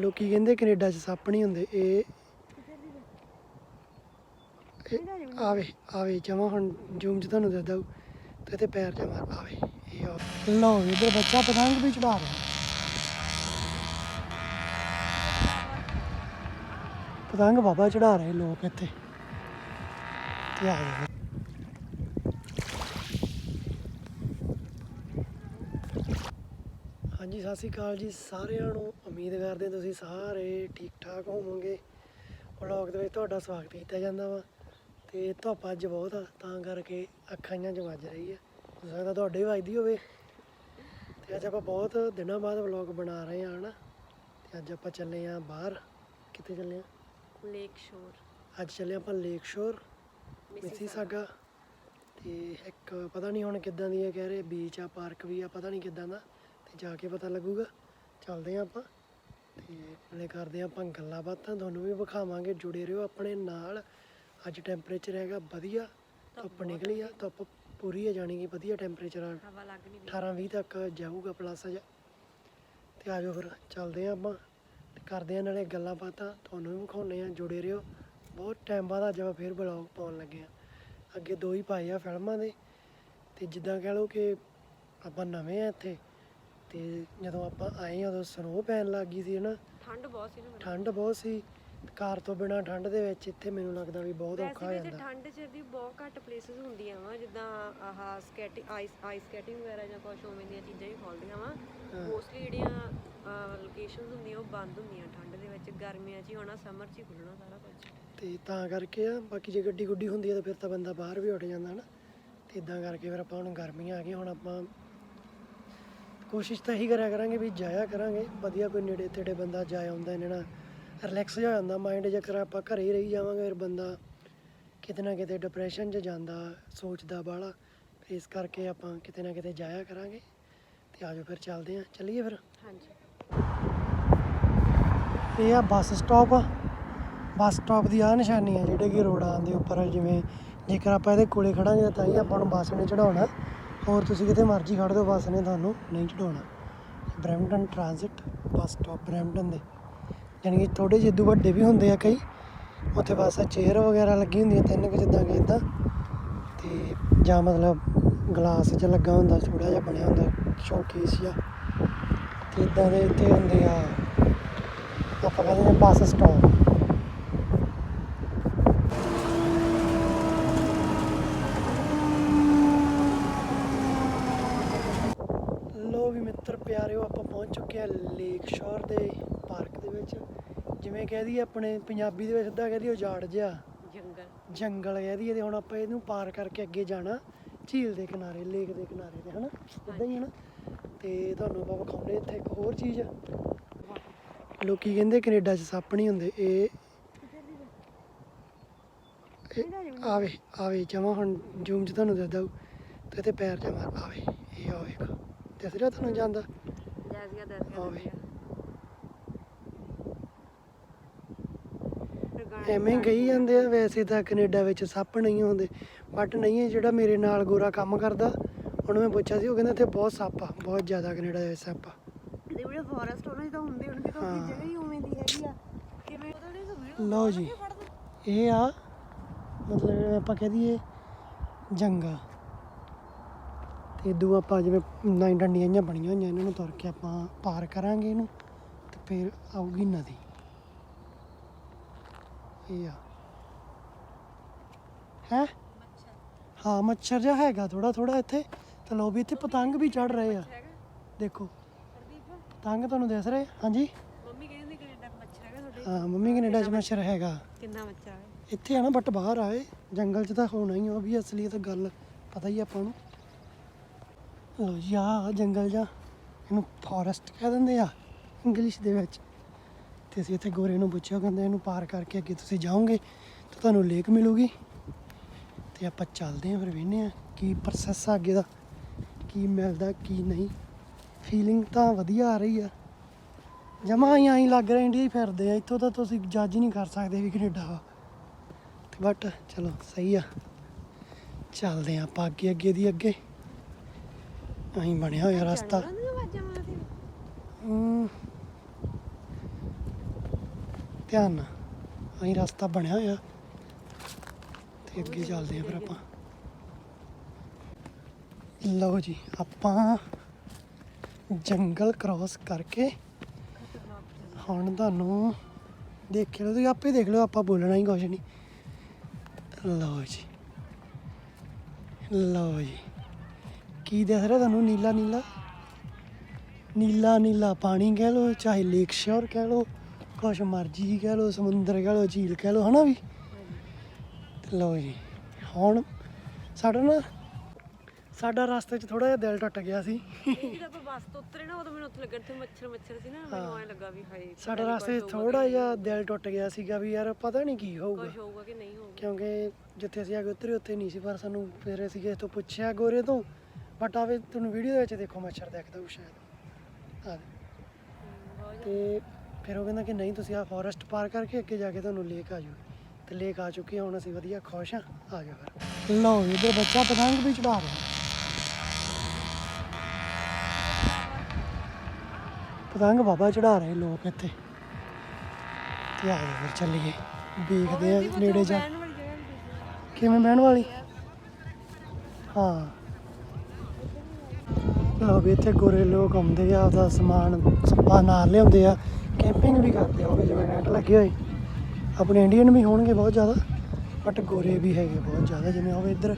ਲੋਕੀ ਕਹਿੰਦੇ ਕੈਨੇਡਾ 'ਚ ਸੱਪ ਨਹੀਂ ਹੁੰਦੇ, ਇਹ ਇਹ ਆਵੇ ਆਵੇ, ਜਮਾ ਹੁਣ ਜੂਮ 'ਚ ਤੁਹਾਨੂੰ ਦੱਸਦਾ ਤੇ ਤੇ ਪੈਰ ਜਮਾ, ਆਵੇ, ਇਹ ਆ ਇਧਰ ਬੱਚਾ ਪਤੰਗ ਵੀ ਚੜਾ ਰਿਹਾ। ਪਤੰਗ ਬਾਬਾ ਚੜਾ ਰਹੇ ਲੋਕ ਇੱਥੇ। ਤੇ ਆ ਗਏ। ਹਾਂਜੀ ਸਤਿ ਸ਼੍ਰੀ ਅਕਾਲ ਜੀ ਸਾਰਿਆਂ ਨੂੰ। ਉਮੀਦ ਕਰਦੇ ਹਾਂ ਤੁਸੀਂ ਸਾਰੇ ਠੀਕ ਠਾਕ ਹੋਵੋਗੇ। ਵਲੌਗ ਦੇ ਵਿੱਚ ਤੁਹਾਡਾ ਸਵਾਗਤ ਕੀਤਾ ਜਾਂਦਾ ਵਾ ਤੇ ਧੁੱਪ ਅੱਜ ਬਹੁਤ ਆ ਤਾਂ ਕਰਕੇ ਅੱਖਾਂ 'ਚ ਵੱਜ ਰਹੀ ਹੈ ਹੋ ਸਕਦਾ ਤੁਹਾਡੇ ਵੀ ਵੱਜਦੀ ਹੋਵੇ। ਤੇ ਅੱਜ ਆਪਾਂ ਬਹੁਤ ਦਿਨਾਂ ਬਾਅਦ ਵਲੌਗ ਬਣਾ ਰਹੇ ਹਾਂ ਹਨਾ? ਤੇ ਅੱਜ ਆਪਾਂ ਚੱਲੇ ਆ ਬਾਹਰ। ਕਿੱਥੇ ਚੱਲੇ ਆ ਲੇਕ ਸ਼ੋਰ ਅੱਜ ਚੱਲੇ ਆਪਾਂ ਲੇਕ ਸ਼ੋਰ ਮਿਸੀ ਸਾਗਾ ਤੇ ਇੱਕ ਪਤਾ ਨਹੀਂ ਹੁਣ ਕਿੱਦਾਂ ਦੀ ਹੈ ਕਹਿ ਰਹੇ ਬੀਚ ਆ ਪਾਰਕ ਵੀ ਆ ਪਤਾ ਨਹੀਂ ਕਿੱਦਾਂ ਦਾ। ਤੇ ਜਾ ਕੇ ਪਤਾ ਲੱਗੂਗਾ। ਚੱਲਦੇ ਆ ਆਪਾਂ। ਤੇ ਨਾਲੇ ਕਰਦੇ ਆ ਆਪਾਂ ਗੱਲਾਂ ਬਾਤਾਂ। ਤੁਹਾਨੂੰ ਵੀ ਵਿਖਾਵਾਂਗੇ। ਜੁੜੇ ਰਹੋ ਆਪਣੇ ਨਾਲ। ਅੱਜ ਟੈਂਪਰੇਚਰ ਹੈਗਾ ਵਧੀਆ। ਧੁੱਪ ਨਿਕਲੀ ਆ। ਧੁੱਪ ਪੂਰੀ ਹੈ ਜਾਣੀ ਕਿ ਵਧੀਆ ਟੈਂਪਰੇਚਰ ਆ। ਹਵਾ ਲੱਗਣੀ 18 20 ਤੱਕ ਜਾਊਗਾ ਪਲੱਸ ਅਜ ਤੇ ਆਜੋ ਫਿਰ ਚੱਲਦੇ ਆ ਆਪਾਂ। ਤੇ ਕਰਦੇ ਆ ਨਾਲੇ ਗੱਲਾਂ ਬਾਤਾਂ। ਤੁਹਾਨੂੰ ਵੀ ਵਿਖਾਉਨੇ ਆ। ਜੁੜੇ ਰਹੋ। ਬਹੁਤ ਟਾਈਮ ਬਾਅਦ ਅੱਜ ਆਪਾਂ ਫੇਰ ਬਲੌਗ ਪਾਉਣ ਲੱਗੇ ਆ। ਅੱਗੇ ਦੋ ਹੀ ਪਾਏ ਆ ਫਿਲਮਾਂ ਦੇ। ਤੇ ਜਿੱਦਾਂ ਕਹਿ ਲਓ ਕਿ ਆਪਾਂ ਨਵੇਂ ਆ ਇੱਥੇ। ਤੇ ਜਦੋਂ ਆਪਾਂ ਆਏ ਆ ਉਦੋਂ ਸਨੋ ਪੈਣ ਲੱਗ ਗਈ ਸੀ ਹਨਾ। ਠੰਡ ਬਹੁਤ ਸੀ ਨਾ। ਠੰਡ ਬਹੁਤ ਸੀ। ਕਾਰ ਤੋਂ ਬਿਨਾ ਠੰਡ ਦੇ ਵਿੱਚ ਇੱਥੇ ਮੈਨੂੰ ਲੱਗਦਾ ਵੀ ਬਹੁਤ ਔਖਾ ਹੋ ਵੈਸੇ ਵੀ ਜੇ ਜਾਂਦਾ ਠੰਡ ਚ ਦੀ ਬਹੁਤ ਘੱਟ ਪਲੇਸਸ ਹੁੰਦੀਆਂ ਵਾ ਜਿੱਦਾਂ ਆਹ ਸਕੇਟਿੰਗ ਆਈਸ ਆਈਸ ਸਕੇਟਿੰਗ ਵਗੈਰਾ ਜਾਂ ਕੁਝ ਉਵੇਂ ਦੀਆਂ ਚੀਜ਼ਾਂ ਹੀ ਖੋਲਦੀਆਂ ਵਾ। ਮੋਸਟਲੀ ਜਿਹੜੀਆਂ ਲੋਕੇਸ਼ਨਸ ਹੁੰਦੀਆਂ ਉਹ ਬੰਦ ਹੁੰਦੀਆਂ ਠੰਡ ਦੇ ਵਿੱਚ। ਗਰਮੀਆਂ 'ਚ ਹੀ ਹੋਣਾ ਸਮਰ 'ਚ ਹੀ ਖੁੱਲਣਾ ਸਾਰਾ ਕੁਝ ਤੇ ਤਾਂ ਕਰਕੇ ਆ ਬਾਕੀ ਜੇ ਗੱਡੀ ਗੁੱਡੀ ਹੁੰਦੀ ਹੈ ਤਾਂ ਫਿਰ ਤਾਂ ਬੰਦਾ ਬਾਹਰ ਵੀ ਉੱਠ ਜਾਂਦਾ ਨਾ ਤੇ ਇਦਾਂ ਕਰਕੇ ਫਿਰ ਆਪਾਂ ਹੁਣ ਗਰਮੀਆਂ ਆ ਗਈਆਂ ਹੁਣ ਆਪਾਂ ਕੋਸ਼ਿਸ਼ ਤਾਂ ਇਹੀ ਕਰਿਆ ਕਰਾਂਗੇ ਵੀ ਜਾਇਆ ਕਰਾਂਗੇ। ਵਧੀਆ ਕੋਈ ਨੇੜੇ ਤੇੜੇ ਬੰਦਾ ਜਾ ਆਉਂਦਾ ਇਹਨਾਂ ਨਾਲ। ਰਿਲੈਕਸ ਹੋ ਜਾਂਦਾ ਮਾਈਂਡ ਜੇਕਰ ਆਪਾਂ ਘਰੇ ਹੀ ਰਹੀ ਜਾਵਾਂਗੇ ਫਿਰ ਬੰਦਾ ਕਿਤੇ ਨਾ ਕਿਤੇ ਡਿਪਰੈਸ਼ਨ 'ਚ ਜਾਂਦਾ ਸੋਚਦਾ ਬਾਹਲਾ। ਇਸ ਕਰਕੇ ਆਪਾਂ ਕਿਤੇ ਨਾ ਕਿਤੇ ਜਾਇਆ ਕਰਾਂਗੇ। ਤੇ ਆਜੋ ਫਿਰ ਚੱਲਦੇ ਆਂ ਚੱਲੀਏ ਫਿਰ? ਹਾਂਜੀ। ਇਹ ਆ ਬੱਸ ਸਟਾਪ ਬੱਸ ਸਟਾਪ ਦੀ ਆ ਨਿਸ਼ਾਨੀ ਆ ਜਿਹੜੇ ਕਿ ਰੋਡਾਂ ਦੇ ਉੱਪਰ ਜਿਵੇਂ ਜੇਕਰ ਆਪਾਂ ਇਹਦੇ ਕੋਲੇ ਖੜਾਂਗੇ ਤਾਂ ਹੀ ਆਪਾਂ ਨੂੰ ਬੱਸ ਨੇ ਚੜਾਉਣਾ ਹੋਰ ਤੁਸੀਂ ਕਿਤੇ ਮਰਜ਼ੀ ਖੜ੍ਹ ਦਿਓ ਬੱਸ ਨੇ ਤੁਹਾਨੂੰ ਨਹੀਂ ਚੜਾਉਣਾ Brampton transit bus stop Brampton ਦੇ। ਯਾਨੀ ਕਿ ਥੋੜੇ ਜਿਹੇ ਇਦੋਂ ਵੱਡੇ ਵੀ ਹੁੰਦੇ ਆ ਕਈ, ਉੱਥੇ ਬਸ ਚੇਅਰ ਵਗੈਰਾ ਲੱਗੀ ਹੁੰਦੀਆਂ, ਤਿੰਨ ਕੁ ਜਿੱਦਾਂ ਕਿ ਇਦਾਂ। ਤੇ ਜਾਂ ਮਤਲਬ ਗਲਾਸ 'ਚ ਲੱਗਾ ਹੁੰਦਾ ਥੋੜਾ ਜਿਹਾ ਬਣਿਆ ਹੁੰਦਾ ਸ਼ੋਕੇਸ ਜਾਂ ਤੇ ਇਦਾਂ ਦੇ ਇੱਥੇ ਹੁੰਦੇ ਆ, ਆਪਾਂ ਕਹਿੰਦੇ ਨੇ ਬੱਸ ਸਟਾਪ ਲੋ ਵੀ ਮਿੱਤਰ ਪਿਆਰਿਓ ਆਪਾਂ ਪਹੁੰਚ ਚੁੱਕੇ ਆ ਲੇਕ ਸ਼ੋਰ ਦੇ ਪਾਰਕ ਦੇ ਵਿੱਚ। ਜਿਵੇਂ ਕਹਿ ਦਈਏ ਆਪਣੇ ਪੰਜਾਬੀ ਦੇ ਵਿੱਚ ਅੱਧਾ ਕਹਿ ਦਈਏ ਉਜਾੜ ਜਿਹਾ। ਜੰਗਲ। ਜੰਗਲ ਕਹਿ ਦਈਏ ਤੇ ਹੁਣ ਆਪਾਂ ਇਹਨੂੰ ਪਾਰ ਕਰਕੇ ਅੱਗੇ ਜਾਣਾ ਝੀਲ ਦੇ ਕਿਨਾਰੇ ਲੇਕ ਦੇ ਕਿਨਾਰੇ ਤੇ ਹਨਾ? ਇਦਾਂ ਹੀ ਹਨਾ ਤੇ ਤੁਹਾਨੂੰ ਆਪਾਂ ਵਿਖਾਉਂਦੇ ਇੱਥੇ ਇੱਕ ਹੋਰ ਚੀਜ਼। ਲੋਕੀ ਕਹਿੰਦੇ ਕੈਨੇਡਾ 'ਚ ਸੱਪ ਨਹੀਂ ਹੁੰਦੇ। ਇਹ ਆਵੇ ਆਵੇ ਜਮਾ ਹੁਣ ਜੂਮ 'ਚ ਤੁਹਾਨੂੰ ਦੱਸਦਾ। ਤੇ ਤੇ ਪੈਰ ਜਮਾ ਆਵੇ ਇਹ ਆ ਵੇਖ। ਦਿਸ ਰਿਹਾ ਤੁਹਾਨੂੰ ਜਾਂਦਾ। ਐਵੇਂ ਹੀ ਕਹੀ ਜਾਂਦੇ ਆ ਵੈਸੇ ਤਾਂ ਕੈਨੇਡਾ ਵਿੱਚ ਸੱਪ ਨਹੀਂ ਹੁੰਦੇ ਬਟ ਨਹੀਂ ਹੈ ਜਿਹੜਾ ਮੇਰੇ ਨਾਲ ਗੋਰਾ ਕੰਮ ਕਰਦਾ। ਉਹਨੂੰ ਮੈਂ ਪੁੱਛਿਆ ਸੀ ਉਹ ਕਹਿੰਦਾ ਇੱਥੇ ਬਹੁਤ ਸੱਪ ਆ ਬਹੁਤ ਜ਼ਿਆਦਾ ਕੈਨੇਡਾ ਦੇ ਵਿੱਚ ਸੱਪ ਆ। ਦੇ ਜਿਹੜੇ ਫੋਰੈਸਟ ਉਹਨਾਂ 'ਚ ਤਾਂ ਹੁੰਦੇ ਹੋਣਗੇ ਤਾਂ ਹਾਂ। ਉਹਦੀ ਜਗ੍ਹਾ ਹੀ ਉਵੇਂ ਦੀ ਹੈਗੀ ਆ। ਕਿਵੇਂ ਉਹਦਾ ਨਹੀਂ ਸਮਝ ਲਓ ਜੀ। ਇਹ ਆ ਮਤਲਬ ਆਪਾਂ ਕਹਿ ਦਈਏ ਜੰਗਲ। ਤੇ ਦੂ ਆਪਾਂ ਜਿਵੇਂ ਨਾਈ ਡੰਡੀਆਂ ਜਿਹੀਆਂ ਬਣੀਆਂ ਹੋਈਆਂ ਇਹਨਾਂ ਨੂੰ ਤੁਰ ਕੇ ਆਪਾਂ ਪਾਰ ਕਰਾਂਗੇ ਇਹਨੂੰ ਤੇ ਫਿਰ ਆਊਗੀ ਨਦੀ। ਇਹ ਆ। ਹੈ? ਹਾਂ ਮੱਛਰ ਜਿਹਾ ਹੈਗਾ ਥੋੜਾ ਥੋੜਾ ਇੱਥੇ। ਤੇ ਲੋ ਵੀ ਇੱਥੇ ਪਤੰਗ ਵੀ ਚੜ ਰਹੇ ਆ। ਦੇਖੋ ਪਤੰਗ ਤੁਹਾਨੂੰ ਦਿਸ ਰਹੇ? ਹਾਂਜੀ? ਮੰਮੀ ਕਹਿੰਦੀ ਕੈਨੇਡਾ ਮੱਛਰ ਹੈਗਾ ਤੁਹਾਡੇ। ਹਾਂ ਮੰਮੀ ਕੈਨੇਡਾ 'ਚ ਮੱਛਰ ਹੈਗਾ। ਕਿੰਨਾ ਮੱਛਰ ਹੈ ਇੱਥੇ ਆ ਨਾ ਬਟ ਬਾਹਰ ਆਏ ਜੰਗਲ 'ਚ ਤਾਂ ਹੋਣਾ ਹੀ ਓਬਵੀਅਸਲੀ ਇਹ ਤਾਂ ਗੱਲ ਪਤਾ ਹੀ ਆ ਆਪਾਂ ਨੂੰ। ਲੋ ਜੀ ਆਹ ਜੰਗਲ ਜਾਂ। ਇਹਨੂੰ ਫੋਰੈਸਟ ਕਹਿ ਦਿੰਦੇ ਆ ਇੰਗਲਿਸ਼ ਦੇ ਵਿੱਚ। ਤੇ ਅਸੀਂ ਇੱਥੇ ਗੋਰੇ ਨੂੰ ਪੁੱਛਿਆ ਕਹਿੰਦੇ ਇਹਨੂੰ ਪਾਰ ਕਰਕੇ ਅੱਗੇ ਤੁਸੀਂ ਜਾਓਗੇ, ਤਾਂ ਤੁਹਾਨੂੰ ਲੇਕ ਮਿਲੂਗੀ। ਤੇ ਆਪਾਂ ਚੱਲਦੇ ਆਂ ਫਿਰ ਵੇਖਦੇ ਆ ਕੀ ਪ੍ਰੋਸੈਸ ਆ ਅੱਗੇ ਦਾ, ਕੀ ਮਿਲਦਾ, ਕੀ ਨਹੀਂ। ਫੀਲਿੰਗ ਤਾਂ ਵਧੀਆ ਆ ਰਹੀ ਆ। ਜਮਾ ਹੀ ਆਈ ਲੱਗ ਰਿਹਾ ਇੰਡੀਆ ਹੀ ਫਿਰਦੇ ਆ। ਇੱਥੋਂ ਤਾਂ ਤੁਸੀਂ ਜੱਜ ਨਹੀਂ ਕਰ ਸਕਦੇ ਵੀ ਕੈਨੇਡਾ ਵਾ। ਬਟ ਚਲੋ, ਸਹੀ ਆ। ਚੱਲਦੇ ਆ ਆਪਾਂ ਅੱਗੇ ਅੱਗੇ ਦੀ ਅੱਗੇ। ਅਹੀਂ ਬਣਿਆ ਹੋਇਆ ਰਸਤਾ। ਧਿਆਨ ਨਾਲ ਅਸੀਂ ਰਸਤਾ ਬਣਿਆ ਹੋਇਆ। ਤੇ ਅੱਗੇ ਚੱਲਦੇ ਆ ਫਿਰ ਆਪਾਂ। ਲਓ ਜੀ ਆਪਾਂ ਜੰਗਲ ਕ੍ਰਾਸ ਕਰਕੇ ਹੁਣ ਤੁਹਾਨੂੰ ਦੇਖ ਲਓ ਤੁਸੀਂ ਆਪੇ ਦੇਖ ਲਓ ਆਪਾਂ ਬੋਲਣਾ ਹੀ ਕੁਛ ਨਹੀਂ। ਲਓ ਜੀ। ਲਓ ਜੀ। ਕੀ ਦਿਖ ਰਿਹਾ ਤੁਹਾਨੂੰ? ਨੀਲਾ ਨੀਲਾ? ਨੀਲਾ ਨੀਲਾ ਪਾਣੀ ਕਹਿ ਲਓ ਚਾਹੇ ਲੇਕ ਸ਼ੋਰ ਕਹਿ ਲਓ ਕੁਛ ਮਰਜ਼ੀ ਕਹਿ ਲਓ ਸਮੁੰਦਰ ਕਹਿ ਲਓ ਝੀਲ ਕਹਿ ਲਓ ਹਨਾ ਵੀ? ਤੇ ਲਓ ਜੀ ਹੁਣ ਸਾਡਾ ਨਾ ਸਾਡਾ ਰਸਤੇ 'ਚ ਥੋੜਾ ਜਿਹਾ ਦਿਲ ਟੁੱਟ ਗਿਆ ਸੀ। ਇਹ ਜਦੋਂ ਆਪਾਂ ਬੱਸ ਤੋਂ ਉਤਰੇ ਨਾ ਉਦੋਂ ਮੈਨੂੰ ਉੱਥੇ ਲੱਗਣ ਤੇ ਮੱਛਰ ਮੱਛਰ ਸੀ ਨਾ ਮੈਨੂੰ ਐਂ ਲੱਗਾ ਵੀ ਹਾਏ ਪਤਾ ਸਾਡਾ ਰਸਤੇ 'ਚ ਥੋੜਾ ਕਿ ਜਿਹਾ ਦਿਲ ਟੁੱਟ ਗਿਆ ਸੀਗਾ ਵੀ ਯਾਰ ਪਤਾ ਨਹੀਂ ਕੀ ਹੋਊਗਾ। ਕੁਛ ਹੋਊਗਾ ਕਿ ਨਹੀਂ ਹੋਊਗਾ। ਕਿਉਂਕਿ ਜਿੱਥੇ ਅਸੀਂ ਅੱਗੇ ਉਤਰੇ ਉੱਥੇ ਨਹੀਂ ਸੀ ਪਰ ਸਾਨੂੰ ਫਿਰ ਅਸੀਂ ਕਿਸੇ ਤੋਂ ਪੁੱਛਿਆ ਗੋਰੇ ਤੋਂ ਬਟ ਆਵੇ ਤੁਹਾਨੂੰ ਵੀਡੀਓ ਦੇ ਵਿੱਚ ਦੇਖੋ ਮੱਛਰ ਦਿਖਦਾ ਉਹ ਸ਼ਾਇਦ। ਆ ਤੇ ਫਿਰ ਉਹ ਕਹਿੰਦਾ ਕਿ ਨਹੀਂ, ਤੁਸੀਂ ਆ ਫੋਰੈਸਟ ਪਾਰ ਕਰਕੇ ਅੱਗੇ ਜਾ ਕੇ ਤੁਹਾਨੂੰ ਲੇਕ ਆ ਜਾਓ ਤੇ ਲੇਕ ਆ ਚੁੱਕੀ ਹੁਣ ਅਸੀਂ ਵਧੀਆ ਖੁਸ਼ ਆ। ਆ ਜਾਓ ਫਿਰ। ਲਓ ਇਧਰ ਬੱਚਾ ਪਤੰਗ ਵੀ ਚੜਾ ਰਿਹਾ। ਪਤੰਗ ਬਾਬਾ ਚੜਾ ਰਹੇ ਲੋਕ ਇੱਥੇ। ਤੇ ਆ ਫਿਰ, ਚੱਲੀਏ। ਦੇਖਦੇ ਆ ਨੇੜੇ ਜਾ। ਕਿਵੇਂ ਬਹਿਣ ਵਾਲੀ? ਹਾਂ। ਵੀ ਇੱਥੇ ਗੋਰੇ ਲੋਕ ਆਉਂਦੇ ਆ, ਆਪਦਾ ਸਮਾਨ ਸੱਪਾ ਨਾਲ ਲਿਆਉਂਦੇ ਆ। ਕੈਂਪਿੰਗ ਵੀ ਕਰਦੇ ਆ ਉਹ ਜਿਵੇਂ ਨੈਟ ਲੱਗੇ ਹੋਏ। ਆਪਣੇ ਇੰਡੀਅਨ ਵੀ ਹੋਣਗੇ ਬਹੁਤ ਜ਼ਿਆਦਾ ਬਟ ਗੋਰੇ ਵੀ ਹੈਗੇ ਬਹੁਤ ਜ਼ਿਆਦਾ, ਜਿਵੇਂ ਹੋਵੇ ਇੱਧਰ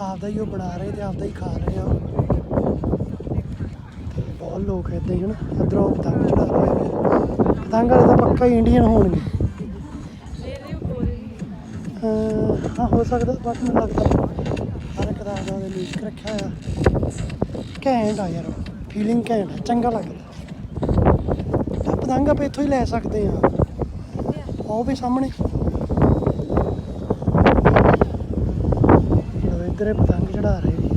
ਆਪਦਾ ਹੀ ਉਹ ਬਣਾ ਰਹੇ ਤੇ ਆਪਦਾ ਹੀ ਖਾ ਰਹੇ ਆ ਤੇ ਬਹੁਤ ਲੋਕ ਇੱਦਾਂ ਹੀ ਹਨ, ਇੱਧਰੋਂ ਪਤੰਗ ਚੜਾ ਰਹੇ ਆ। ਪਤੰਗ ਵਾਲੇ ਤਾਂ ਪੱਕਾ ਹੀ ਇੰਡੀਅਨ ਹੋਣਗੇ। ਹਾਂ, ਹੋ ਸਕਦਾ ਬਟ ਮੈਨੂੰ ਲੱਗਦਾ ਹਰ ਇੱਕ ਦਾ ਆਪਦਾ ਲਿਸਟ ਰੱਖਿਆ ਹੋਇਆ। ਘੈਂਟ ਆ ਯਾਰ ਫੀਲਿੰਗ ਘੈਂਟ ਆ, ਚੰਗਾ ਲੱਗਦਾ। ਤਾਂ ਪਤੰਗ ਆਪਾਂ ਇੱਥੋਂ ਹੀ ਲੈ ਸਕਦੇ ਆ ਉਹ ਵੀ ਸਾਹਮਣੇ। ਲਓ ਇੱਧਰ ਪਤੰਗ ਚੜਾ ਰਹੇ ਵੀ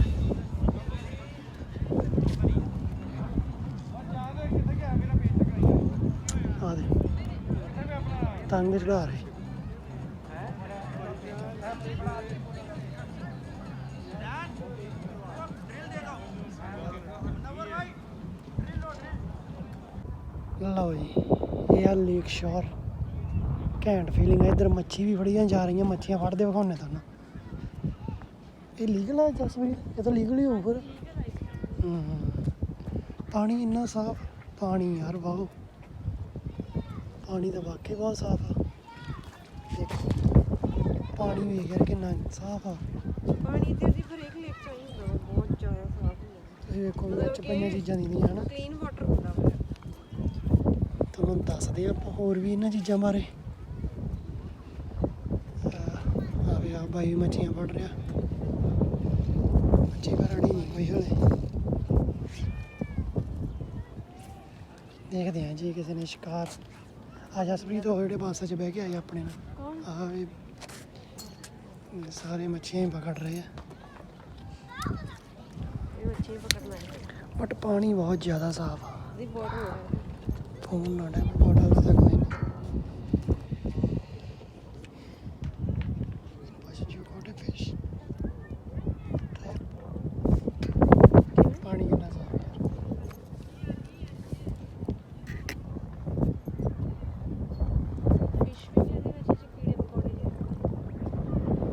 ਆ ਦੇ ਪਤੰਗ ਚੜਾ ਰਹੇ। Lake shore. ਘੈਂਟ ਫੀਲਿੰਗ ਹੈ ਇੱਧਰ ਮੱਛੀ ਵੀ ਫੜੀਆਂ ਜਾ ਰਹੀਆਂ ਮੱਛੀਆਂ ਫੜਦੇ ਵਿਖਾਉਣੇ ਤੁਹਾਨੂੰ। ਇਹ ਲੀਗਲ ਹੈ ਜਸਵੀਰ ਇਹ ਤਾਂ ਲੀਗਲ ਹੀ ਹੋਊ ਫਿਰ। ਪਾਣੀ ਇੰਨਾ ਸਾਫ਼ ਪਾਣੀ ਯਾਰ ਵਾਓ। ਪਾਣੀ ਤਾਂ ਵਾਕਈ ਬਹੁਤ ਸਾਫ਼ ਆ। ਦੇਖੋ ਪਾਣੀ ਵੇਖ ਯਾਰ ਕਿੰਨਾ ਸਾਫ਼ ਆ। ਪਾਣੀ ਤੇ ਫਿਰ ਇੱਕ ਲੇਕ ਚ ਹੁੰਦਾ ਬਹੁਤ ਜ਼ਿਆਦਾ ਸਾਫ਼ ਹੁੰਦਾ। ਤੁਸੀਂ ਵੇਖੋ ਵਿੱਚ ਪਈਆਂ ਚੀਜ਼ਾਂ ਦੀਆਂ ਹਨਾ। ਕਲੀਨ ਵਾਟਰ ਤੁਹਾਨੂੰ ਦੱਸਦੇ ਆਪਾਂ ਹੋਰ ਵੀ ਇਹਨਾਂ ਚੀਜ਼ਾਂ ਬਾਰੇ। ਆ ਵੀ ਆ ਬਾਈ ਮੱਛੀਆਂ ਫੜ ਰਿਹਾ। ਮੱਛੀ ਫੜਨੀ ਨਹੀਂ ਕੋਈ ਹਲੇ। ਦੇਖਦੇ ਹਾਂ ਜੀ ਕਿਸੇ ਨੇ ਸ਼ਿਕਾਰ। ਆ ਜਸਪ੍ਰੀਤ ਉਹ ਜਿਹੜੇ ਬੱਸ 'ਚ ਬਹਿ ਕੇ ਆਏ ਆਪਣੇ ਨਾਲ। ਆ ਵੀ ਸਾਰੇ ਮੱਛੀਆਂ ਪਕੜ ਰਹੇ ਆ। ਇਹ ਮੱਛੀ ਬਟ ਪਾਣੀ ਬਹੁਤ ਜ਼ਿਆਦਾ ਸਾਫ਼ ਆ। ਦੀ ਬੋਟ ਹੋ ਰਿਹਾ ਫੋਨ ਨਾ ਡੇ ਬੋਟਲ ਦਾ ਕੋਈ ਨਹੀਂ But you got a fish. ਪਾਣੀ ਕਿੰਨਾ ਸਾਫ਼ ਯਾਰ ਫਿਸ਼ ਵੀ ਨੇ ਇਹਦੇ ਵਿੱਚ ਚ ਕੀੜੇ ਮਕੌੜੇ ਜਿਹੇ ਨਕਰਾ ਸਾਫ਼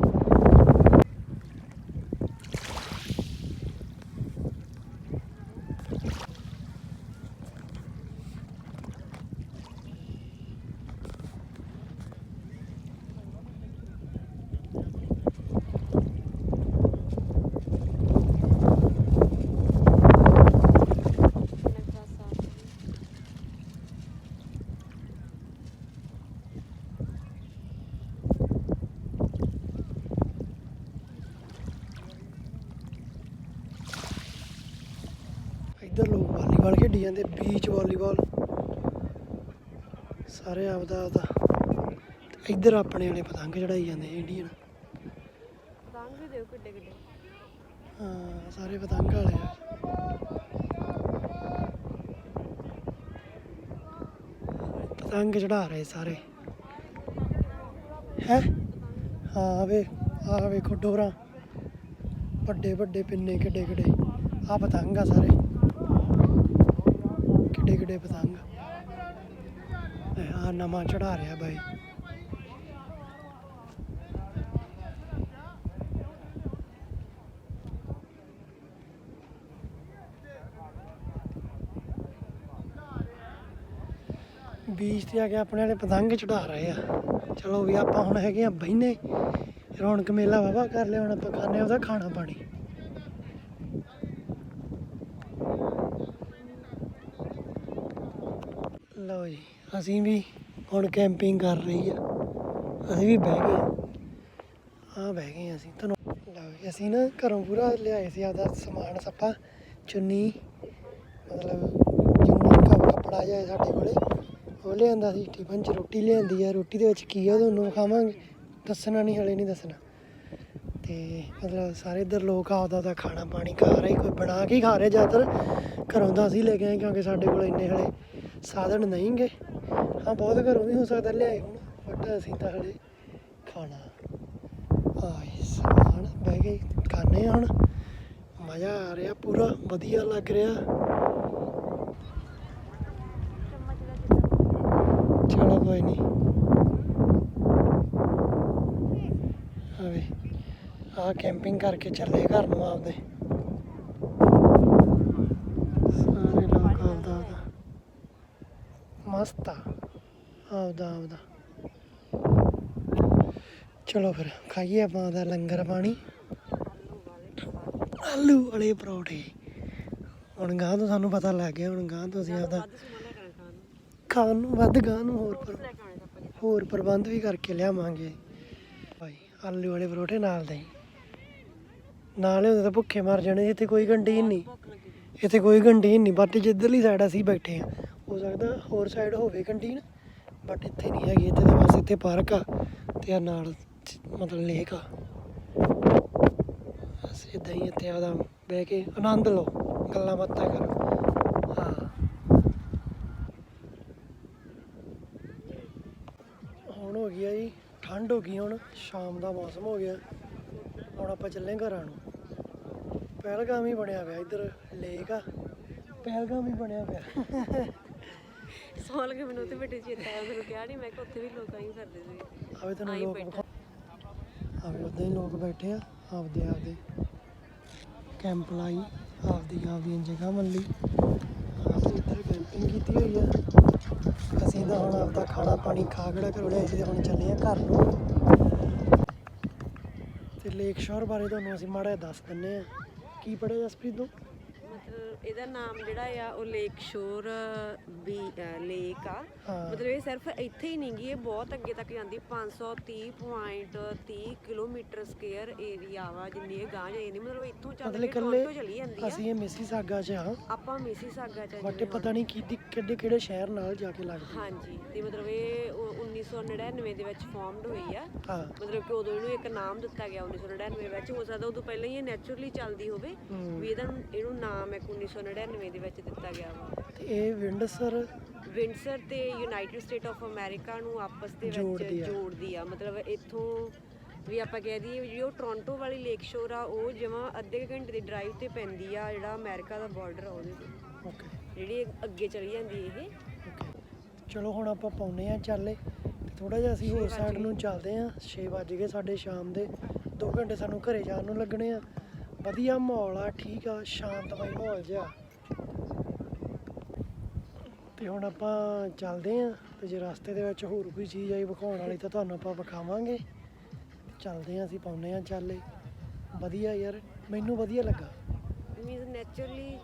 ਇੱਧਰ ਲੋਕ ਵਾਲੀਬਾਲ ਖੇਡੀ ਜਾਂਦੇ ਬੀਚ ਵਾਲੀਬਾਲ ਸਾਰੇ ਆਪਦਾ ਆਪਦਾ। ਇੱਧਰ ਆਪਣੇ ਵਾਲੇ ਪਤੰਗ ਚੜਾਈ ਜਾਂਦੇ ਇੰਡੀਅਨ ਪਤੰਗ ਦੇਖੋ ਕਿੱਡੇ ਕਿੱਡੇ? ਹਾਂ ਸਾਰੇ ਪਤੰਗ ਵਾਲੇ ਆ। ਪਤੰਗ ਚੜਾ ਰਹੇ ਸਾਰੇ। ਹੈ? ਹਾਂ ਵੇ ਆ ਵੇਖੋ ਡੋਰਾਂ ਵੱਡੇ ਵੱਡੇ ਪਿੰਨੇ ਕਿੱਡੇ ਕਿੱਡੇ। ਆ ਪਤੰਗ ਆ ਸਾਰੇ। ਕਿੱਡੇ ਪਤੰਗ। ਆ ਨਵਾਂ ਚੜਾ ਰਿਹਾ ਬਾਈ। ਬੀਚ ਤੇ ਆ ਕੇ ਆਪਣੇ ਵਾਲੇ ਪਤੰਗ ਚੜਾ ਰਹੇ ਆ। ਚਲੋ ਵੀ ਆਪਾਂ ਹੁਣ ਹੈਗੇ ਆ ਬਹਿਨੇ। ਰੌਣਕ ਮੇਲਾ ਵਾਵਾ ਕਰ ਲਿਆ, ਹੁਣ ਆਪਾਂ ਖਾਣੇ ਉਹਦਾ ਖਾਣਾ ਪਾਣੀ। ਲਓ ਜੀ, ਅਸੀਂ ਵੀ ਹੁਣ ਕੈਂਪਿੰਗ ਕਰ ਰਹੀ ਆ। ਅਸੀਂ ਵੀ ਬਹਿ ਗਏ। ਆ ਬਹਿ ਗਏ ਅਸੀਂ। ਤੁਹਾਨੂੰ ਲਓ ਜੀ, ਅਸੀਂ ਨਾ ਘਰੋਂ ਪੂਰਾ ਲਿਆਏ ਸੀ ਆਪਦਾ ਸਮਾਨ ਸੱਪਾ, ਚੁੰਨੀ, ਮਤਲਬ ਚੁੰਨੀ ਕੱਪ ਕੱਪੜਾ ਜਿਹਾ ਸਾਡੇ ਕੋਲੇ, ਉਹ ਲਿਆਂਦਾ ਸੀ ਟਿਫਨ ਚ ਰੋਟੀ ਲਿਆਂਦੀ ਆ। ਰੋਟੀ ਦੇ ਵਿੱਚ ਕੀ ਆ ਤੁਹਾਨੂੰ ਖਾਵਾਂਗੇ ਦੱਸਣਾ ਨਹੀਂ ਹਲੇ ਨਹੀਂ ਦੱਸਣਾ। ਤੇ ਮਤਲਬ ਸਾਰੇ ਇੱਧਰ ਲੋਕ ਆਪਦਾ ਦਾ ਖਾਣਾ ਪਾਣੀ ਖਾ ਰਹੇ, ਕੋਈ ਬਣਾ ਕੇ ਹੀ ਖਾ ਰਹੇ ਜ਼ਿਆਦਾਤਰ। ਘਰੋਂ ਦਾ ਅਸੀਂ ਲੈ ਕੇ ਆਏ ਕਿਉਂਕਿ ਸਾਡੇ ਕੋਲ ਇੰਨੇ ਹਲੇ ਸਾਧਨ ਨਹੀਂਗੇ। ਹਾਂ, ਬਹੁਤ ਘਰੋਂ ਵੀ ਹੋ ਸਕਦਾ ਲਿਆਏ ਹੁਣ ਬਟ ਅਸੀਂ ਤਾਂ ਹਲੇ ਖਾਣਾ ਆਏ ਸਮਾਨ ਬਹਿ ਗਏ ਖਾਣੇ ਹੁਣ। ਮਜ਼ਾ ਆ ਰਿਹਾ ਪੂਰਾ, ਵਧੀਆ ਲੱਗ ਰਿਹਾ। ਚਲੋ ਕੋਈ ਨਹੀਂ ਆਵੇ ਆ ਕੈਂਪਿੰਗ ਕਰਕੇ ਚੱਲੇ ਘਰ ਨੂੰ ਆਪਦੇ ਸਾਰੇ ਲੋਕ ਆਪਦਾ ਆਪਦਾ ਮਸਤ। ਆਪਦਾ ਆਪਦਾ। ਚਲੋ ਫਿਰ ਖਾਈਏ ਆਪਾਂ ਦਾ ਲੰਗਰ ਪਾਣੀ। ਆਲੂ ਵਾਲੇ ਪਰੌਠੇ। ਹੁਣ ਗਾਂ ਤੋਂ ਸਾਨੂੰ ਪਤਾ ਲੱਗ ਗਿਆ ਹੁਣ ਗਾਂ ਤੋਂ ਅਸੀਂ ਆਪਦਾ ਖਾਣ ਨੂੰ। ਵੱਧ ਗਾਂ ਨੂੰ ਹੋਰ ਪਰ। ਹੋਰ ਪ੍ਰਬੰਧ ਵੀ ਕਰਕੇ ਲਿਆਵਾਂਗੇ। ਭਾਈ ਆਲੂ ਵਾਲੇ ਪਰੌਠੇ ਨਾਲ ਦੇ ਨਾਲੇ ਉਹਦੇ ਤਾਂ ਭੁੱਖੇ ਮਰ ਜਾਣੇ ਇੱਥੇ ਕੋਈ ਕੰਟੀਨ ਨਹੀਂ। ਇੱਥੇ ਕੋਈ ਕੰਟੀਨ ਨਹੀਂ ਬਟ ਜਿੱਧਰਲੀ ਸਾਈਡ ਅਸੀਂ ਬੈਠੇ ਆ ਹੋ ਸਕਦਾ ਹੋਰ ਸਾਈਡ ਹੋਵੇ ਕੰਟੀਨ ਬਟ ਇੱਥੇ ਨਹੀਂ ਹੈਗੀ, ਇੱਥੇ ਤਾਂ ਬਸ ਇੱਥੇ ਪਾਰਕ ਆ ਤੇ ਆ ਨਾਲ ਮਤਲਬ ਲੇਕ ਆ। ਬਸ ਇਦਾਂ ਹੀ ਇੱਥੇ ਆਦਾ ਬਹਿ ਕੇ ਆਨੰਦ ਲਓ, ਗੱਲਾਂ ਬਾਤਾਂ ਕਰੋ। ਹਾਂ। ਹੁਣ ਹੋ ਗਿਆ ਜੀ, ਠੰਡ ਹੋ ਗਈ ਹੁਣ, ਸ਼ਾਮ ਦਾ ਮੌਸਮ ਹੋ ਗਿਆ। ਹੁਣ ਆਪਾਂ ਚੱਲੇ ਘਰਾਂ ਨੂੰ। ਪਹਿਲਗਾਮ ਹੀ ਬਣਿਆ ਪਿਆ ਇੱਧਰ ਲੇਕ ਆ। ਪਹਿਲਗਾਮ ਹੀ ਬਣਿਆ ਪਿਆ। ਸੌਂ ਲਗੇ ਮੈਨੂੰ ਉੱਥੇ ਬੈਠੇ ਚੇਤਾ ਆਇਆ ਮੈਨੂੰ ਕਿਹਾ ਨਹੀਂ ਮੈਂ ਕਿ ਉੱਥੇ ਵੀ ਲੋਕ ਆਈ ਫਿਰਦੇ ਸੀ ਆਵੇ ਤੈਨੂੰ ਲੋਕ ਬੈਠਾ। ਵਿਖਾ- ਆਵੇ ਉਦਾਂ ਹੀ ਲੋਕ ਬੈਠੇ ਆ ਆਪਦੇ ਆਪਦੇ ਕੈਂਪ ਲਾਈ ਆਪਦੀ ਆਪਦੀਆਂ ਜਗ੍ਹਾ ਮੱਲੀ ਅਸੀਂ ਇੱਧਰ ਕੈਂਪਿੰਗ ਕੀਤੀ ਹੋਈ ਆ। ਅਸੀਂ ਤਾਂ ਹੁਣ ਆਪਦਾ ਖਾਣਾ ਪਾਣੀ ਖਾ ਖੜਾ ਕਰ ਲਿਆ ਅਸੀਂ ਹੁਣ ਚੱਲੇ ਆ ਘਰ ਨੂੰ। ਤੇ ਲੇਕ ਸ਼ੋਰ ਬਾਰੇ ਤੁਹਾਨੂੰ ਅਸੀਂ ਮਾੜਾ ਦੱਸ ਦਿੰਨੇ ਆ। ਕੀ ਪੜਿਆ ਜਸਪ੍ਰੀਤ ਤੋਂ? ਇਹਦਾ ਨਾਮ ਜਿਹੜਾ ਆ ਉਹ ਲੇਕ ਸ਼ੋਰ ਵੀ ਲੇਕ ਆ। ਹਾਂ। ਮਤਲਬ ਇਹ ਸਿਰਫ ਇੱਥੇ ਹੀ ਨਹੀਂ ਗੀ ਇਹ ਬਹੁਤ ਅੱਗੇ ਤੱਕ ਜਾਂਦੀ। 530.30 ਕਿਲੋਮੀਟਰ ਸਕੁਅਰ ਏਰੀਆ ਵਾ ਜਿੰਨੀ ਇਹ ਗਾਂ ਜਾਂਦੀ। ਮਤਲਬ ਇੱਥੋਂ ਚੱਲ ਕੇ ਟੋਰਾਂਟੋ ਚਲੀ ਜਾਂਦੀ ਆ। ਅਸੀਂ ਇਹ ਮਿਸੀ ਸਾਗਾ ਚ ਆ ਆਪਾਂ ਮਿਸੀਸਾਗਾ ਚ ਬਟ ਪਤਾ ਨਹੀਂ ਕਿਹਦੀ ਕਿਹੜੇ ਕਿਹੜੇ ਸ਼ਹਿਰ ਨਾਲ ਜਾ ਕੇ ਲੱਗਦੀ। ਹਾਂਜੀ ਤੇ ਮਤਲਬ ਇਹ ਉਹ 1999 ਦੇ ਵਿੱਚ ਫਾਰਮਡ ਹੋਈ ਆ। ਹਾਂ। ਮਤਲਬ ਕਿ ਉਦੋਂ ਇਹਨੂੰ ਇੱਕ ਨਾਮ ਦਿੱਤਾ ਗਿਆ 1999 ਵਿੱਚ। ਹੋ ਸਕਦਾ ਉਦੋਂ ਪਹਿਲਾਂ ਹੀ ਇਹ ਨੈਚੁਰਲੀ ਚੱਲਦੀ ਹੋਵੇ। ਵੀ ਇਹਦਾ ਇਹਨੂੰ ਨਾਮ ਇੱਕ 1999 ਦੇ ਵਿੱਚ ਦਿੱਤਾ ਗਿਆ ਵਾ। ਤੇ ਇਹ ਵਿੰਡਸਰ ਵਿੰਡਸਰ ਤੇ ਯੂਨਾਈਟਿਡ ਸਟੇਟ ਆਫ ਅਮਰੀਕਾ ਨੂੰ ਆਪਸ ਦੇ ਵਿੱਚ ਜੋੜਦੀ ਆ। ਜੋੜਦੀ ਆ। ਮਤਲਬ ਇੱਥੋਂ ਵੀ ਆਪਾਂ ਕਹਿ ਦਈਏ ਜੋ ਟੋਰਾਂਟੋ ਵਾਲੀ ਲੇਕ ਸ਼ੋਰ ਆ ਉਹ ਜਮਾਂ ਅੱਧੇ ਕੁ ਘੰਟੇ ਦੀ ਡਰਾਈਵ ਤੇ ਪੈਂਦੀ ਆ ਜਿਹੜਾ ਅਮਰੀਕਾ ਦਾ ਬਾਰਡਰ ਆ ਉਹਦੇ ਤੇ। ਓਕੇ ਜਿਹੜੀ ਅੱਗੇ ਚਲੀ ਜਾਂਦੀ ਇਹ। ਓਕੇ ਚਲੋ ਹੁਣ ਆਪਾਂ ਪਾਉਨੇ ਆ ਚਾਲੇ। ਤੇ ਥੋੜਾ ਜਿਹਾ ਅਸੀਂ ਹੋਰ ਸਾਈਡ ਨੂੰ ਚੱਲਦੇ ਆ 6 ਵਜ ਗਏ ਸਾਡੇ ਸ਼ਾਮ ਦੇ। 2 ਘੰਟੇ ਸਾਨੂੰ ਘਰੇ ਜਾਣ ਨੂੰ ਲੱਗਣੇ ਆ। ਵਧੀਆ ਮਾਹੌਲ ਆ ਠੀਕ ਆ ਸ਼ਾਂਤਮਈ ਮਾਹੌਲ ਜਿਹਾ। ਤੇ ਹੁਣ ਆਪਾਂ ਚੱਲਦੇ ਆ ਤੇ ਜੇ ਰਸਤੇ ਦੇ ਵਿੱਚ ਹੋਰ ਕੋਈ ਚੀਜ਼ ਆਈ ਵਿਖਾਉਣ ਵਾਲੀ ਤਾਂ ਤੁਹਾਨੂੰ ਆਪਾਂ ਵਿਖਾਵਾਂਗੇ। ਚੱਲਦੇ ਆ ਅਸੀਂ ਪਾਉਨੇ ਆ ਚਾਲੇ। ਵਧੀਆ ਯਾਰ ਮੈਨੂੰ ਵਧੀਆ ਲੱਗਾ। Means naturally.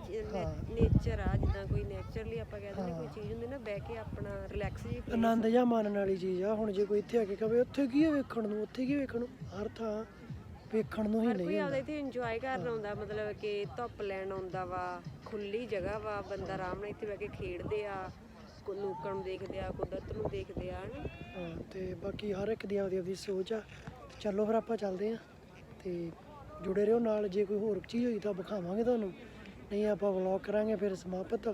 ਨੇਚਰ ਆ ਜਿੱਦਾਂ ਕੋਈ ਨੇਚਰਲੀ ਆਪਾਂ ਕਹਿ ਦਿੰਦੇ ਕੋਈ। ਚੀਜ਼ ਹੁੰਦੀ ਨਾ ਬਹਿ ਕੇ ਆਪਣਾ ਰਿਲੈਕਸ ਜੀ ਆਨੰਦ ਜਾਂ ਮਾਣਨ ਵਾਲੀ ਚੀਜ਼ ਆ ਹੁਣ ਜੇ ਕੋਈ ਇੱਥੇ ਆ ਕੇ ਕਵੇ ਉੱਥੇ ਕੀ ਹੈ ਵੇਖਣ ਨੂੰ? ਉੱਥੇ ਕੀ ਵੇਖਣ ਨੂੰ? ਹਰ ਥਾਂ ਵੇਖਣ ਨੂੰ ਹੀ ਹਰ ਕੋਈ ਨਹੀਂ ਹੁੰਦਾ। ਇੱਥੇ ਇੰਜੋਏ ਕਰਨ ਆਉਂਦਾ ਮਤਲਬ ਕਿ ਧੁੱਪ ਲੈਣ ਆਉਂਦਾ ਵਾ ਖੁੱਲੀ ਜਗ੍ਹਾ ਵਾ ਬੰਦਾ ਆਰਾਮ ਨਾਲ ਇੱਥੇ ਬਹਿ ਕੇ ਖੇਡਦੇ ਆ ਕੋ ਲੋਕਾਂ ਨੂੰ ਦੇਖਦੇ ਆ ਕੁਦਰਤ ਨੂੰ ਦੇਖਦੇ ਆ ਹਨਾ? ਹਾਂ ਤੇ ਬਾਕੀ ਹਰ ਇੱਕ ਦੀ ਆਪਦੀ ਆਪਦੀ ਸੋਚ ਆ। ਤੇ ਚਲੋ ਫਿਰ ਆਪਾਂ ਚੱਲਦੇ ਆ ਤੇ ਜੁੜੇ ਰਹੋ ਨਾਲ ਜੇ ਕੋਈ ਹੋਰ ਚੀਜ਼ ਹੋਈ ਤਾਂ ਵਿਖਾਵਾਂਗੇ ਤੁਹਾਨੂੰ। ਨਹੀਂ ਆਪਾਂ ਵਲੌਗ ਕਰਾਂਗੇ ਫਿਰ ਸਮਾਪਤ।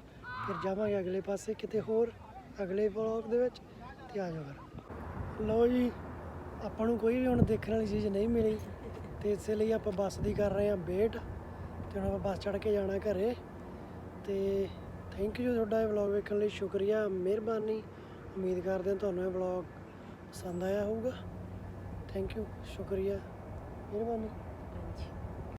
ਫਿਰ ਜਾਵਾਂਗੇ ਅਗਲੇ ਪਾਸੇ ਕਿਤੇ ਹੋਰ ਅਗਲੇ ਵਲੌਗ ਦੇ ਵਿੱਚ ਤੇ ਆ ਜਾਓ ਫਿਰ। ਲਓ ਜੀ ਆਪਾਂ ਨੂੰ ਕੋਈ ਵੀ ਹੁਣ ਦੇਖਣ ਵਾਲੀ ਚੀਜ਼ ਨਹੀਂ ਮਿਲੀ। ਤੇ ਇਸੇ ਲਈ ਆਪਾਂ ਬੱਸ ਦੀ ਕਰ ਰਹੇ ਹਾਂ ਵੇਟ ਤੇ ਹੁਣ ਆਪਾਂ ਬੱਸ ਚੜ੍ਹ ਕੇ ਜਾਣਾ ਘਰੇ। ਤੇ ਥੈਂਕ ਯੂ ਤੁਹਾਡਾ ਇਹ ਵਲੌਗ ਵੇਖਣ ਲਈ, ਸ਼ੁਕਰੀਆ, ਮਿਹਰਬਾਨੀ। ਉਮੀਦ ਕਰਦੇ ਹਾਂ ਤੁਹਾਨੂੰ ਇਹ ਵਲੌਗ ਪਸੰਦ ਆਇਆ ਹੋਊਗਾ। ਥੈਂਕ ਯੂ ਸ਼ੁਕਰੀਆ, ਮਿਹਰਬਾਨੀ।